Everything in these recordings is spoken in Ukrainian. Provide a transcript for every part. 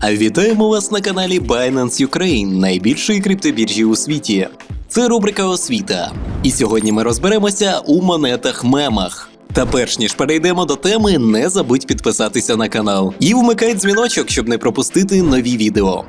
А вітаємо вас на каналі Binance Ukraine, найбільшої криптобіржі у світі. Це рубрика Освіта. І сьогодні ми розберемося у монетах мемах. Та перш ніж перейдемо до теми, не забудь підписатися на канал і вмикай дзвіночок, щоб не пропустити нові відео.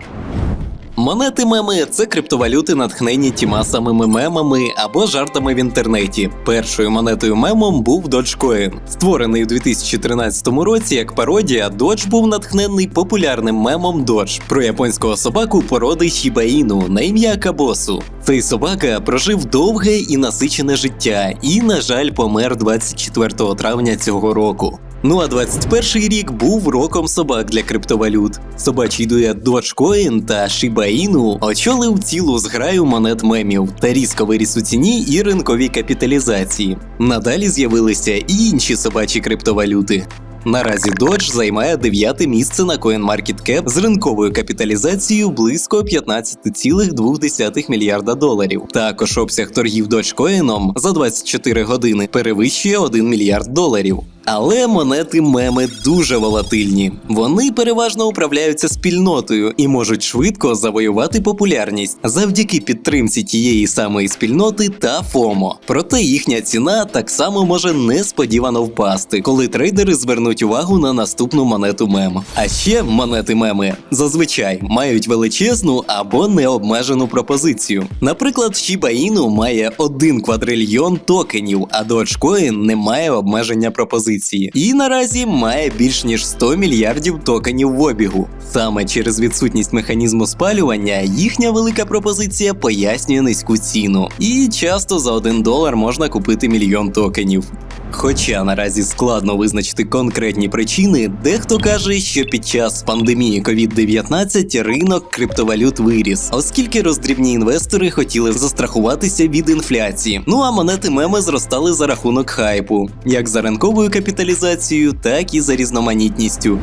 Монети меми це криптовалюти, натхнені тіма самими мемами або жартами в інтернеті. Першою монетою мемом був Dogecoin. Створений у 2013 році як пародія, Dodge був натхнений популярним мемом Dodge про японського собаку породи Inu на ім'я Кабосу. Цей собака прожив довге і насичене життя, і, на жаль, помер 24 травня цього року. Ну а 21 рік був роком собак для криптовалют. Собачий дует Dogecoin та Shiba Inu очолив цілу зграю монет мемів та різко виріс у ціні і ринковій капіталізації. Надалі з'явилися і інші собачі криптовалюти. Наразі Dodge займає дев'яте місце на CoinMarketCap з ринковою капіталізацією близько 15,2 мільярда доларів. Також обсяг торгів Dogecoin за 24 години перевищує 1 мільярд доларів. Але монети меми дуже волатильні. Вони переважно управляються спільнотою і можуть швидко завоювати популярність завдяки підтримці тієї самої спільноти та ФОМО. Проте їхня ціна так само може несподівано впасти, коли трейдери звернуть увагу на наступну монету мем. А ще монети меми зазвичай мають величезну або необмежену пропозицію. Наприклад, Shiba Inu має 1 квадрильйон токенів, а Dogecoin не має обмеження пропозиції і наразі має більш ніж 100 мільярдів токенів в обігу. Саме через відсутність механізму спалювання їхня велика пропозиція пояснює низьку ціну, і часто за 1 долар можна купити мільйон токенів. Хоча наразі складно визначити конкретні причини, дехто каже, що під час пандемії COVID-19 ринок криптовалют виріс, оскільки роздрібні інвестори хотіли застрахуватися від інфляції. Ну а монети меми зростали за рахунок хайпу, як за ринковою капіталізацією, так і за різноманітністю.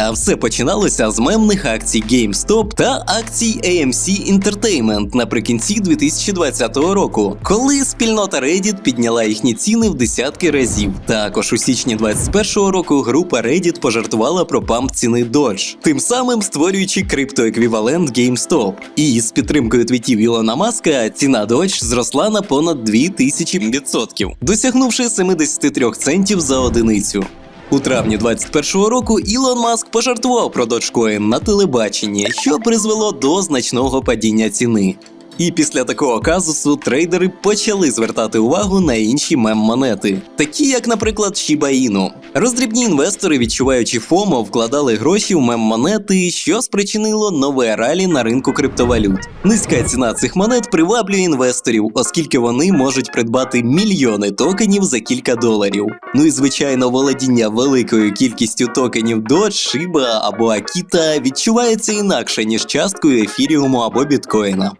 А все починалося з мемних акцій GameStop та акцій AMC Entertainment наприкінці 2020 року, коли спільнота Reddit підняла їхні ціни в десятки разів. Також у січні 2021 року група Reddit пожартувала про памп ціни Dodge, тим самим створюючи криптоеквівалент GameStop. І з підтримкою твітів Ілона Маска ціна Dodge зросла на понад 2000%, досягнувши 73 центів за одиницю. У травні 21-го року Ілон Маск пожартував про Dogecoin на телебаченні, що призвело до значного падіння ціни. І після такого казусу трейдери почали звертати увагу на інші мем-монети, такі як, наприклад, Shiba Inu. Роздрібні інвестори, відчуваючи ФОМО, вкладали гроші в мем-монети, що спричинило нове ралі на ринку криптовалют. Низька ціна цих монет приваблює інвесторів, оскільки вони можуть придбати мільйони токенів за кілька доларів. Ну і звичайно, володіння великою кількістю токенів Dodge, Shiba або Akita відчувається інакше ніж часткою ефіріуму або біткоїна.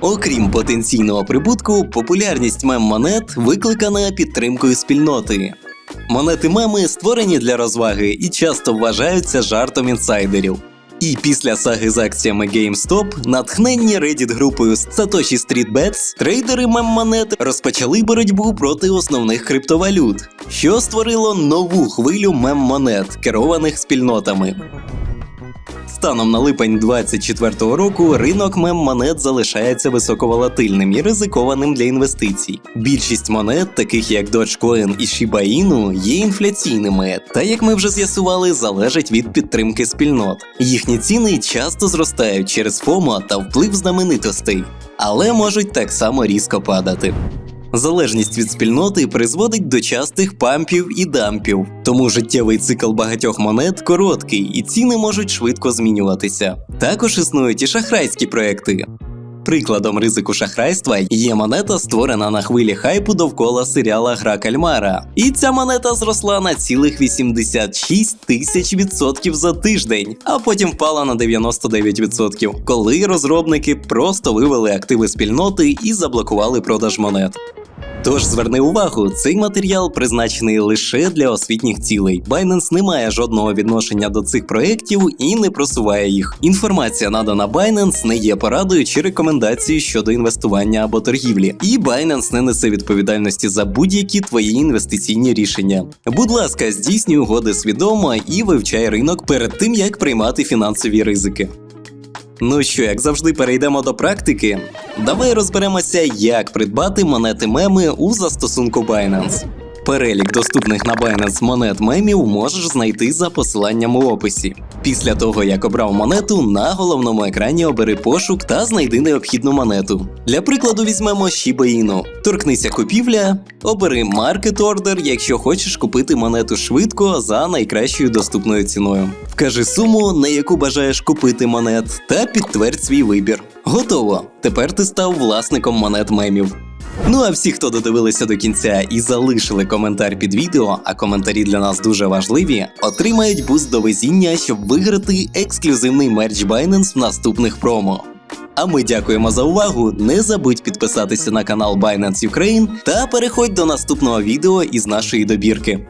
Окрім потенційного прибутку, популярність мем-монет викликана підтримкою спільноти. Монети меми створені для розваги і часто вважаються жартом інсайдерів. І після саги з акціями GameStop, натхненні Reddit групою Satoshi Street Bets, трейдери мем-монет розпочали боротьбу проти основних криптовалют, що створило нову хвилю мем-монет, керованих спільнотами. Станом на липень 2024 року ринок мем-монет залишається високоволатильним і ризикованим для інвестицій. Більшість монет, таких як Dogecoin і Shiba Inu, є інфляційними, та як ми вже з'ясували, залежать від підтримки спільнот. Їхні ціни часто зростають через ФОМО та вплив знаменитостей, але можуть так само різко падати. Залежність від спільноти призводить до частих пампів і дампів, тому життєвий цикл багатьох монет короткий і ціни можуть швидко змінюватися. Також існують і шахрайські проекти. Прикладом ризику шахрайства є монета, створена на хвилі хайпу довкола серіала Гра Кальмара. І ця монета зросла на цілих 86 тисяч відсотків за тиждень, а потім впала на 99%, коли розробники просто вивели активи спільноти і заблокували продаж монет. Тож зверни увагу, цей матеріал призначений лише для освітніх цілей. Binance не має жодного відношення до цих проєктів і не просуває їх. Інформація надана Binance не є порадою чи рекомендацією щодо інвестування або торгівлі. І Binance не несе відповідальності за будь-які твої інвестиційні рішення. Будь ласка, здійснюй угоди свідомо і вивчай ринок перед тим, як приймати фінансові ризики. Ну що, як завжди, перейдемо до практики. Давай розберемося, як придбати монети меми у застосунку Binance. Перелік доступних на Binance монет мемів можеш знайти за посиланням у описі. Після того, як обрав монету, на головному екрані обери пошук та знайди необхідну монету. Для прикладу візьмемо Shiba Inu. Торкнися купівля, обери Market Order, якщо хочеш купити монету швидко за найкращою доступною ціною. Вкажи суму, на яку бажаєш купити монет, та підтвердь свій вибір. Готово! Тепер ти став власником монет мемів. Ну а всі, хто додивилися до кінця і залишили коментар під відео, а коментарі для нас дуже важливі, отримають буст до везіння, щоб виграти ексклюзивний мерч Binance в наступних промо. А ми дякуємо за увагу. Не забудь підписатися на канал Binance Ukraine та переходь до наступного відео із нашої добірки.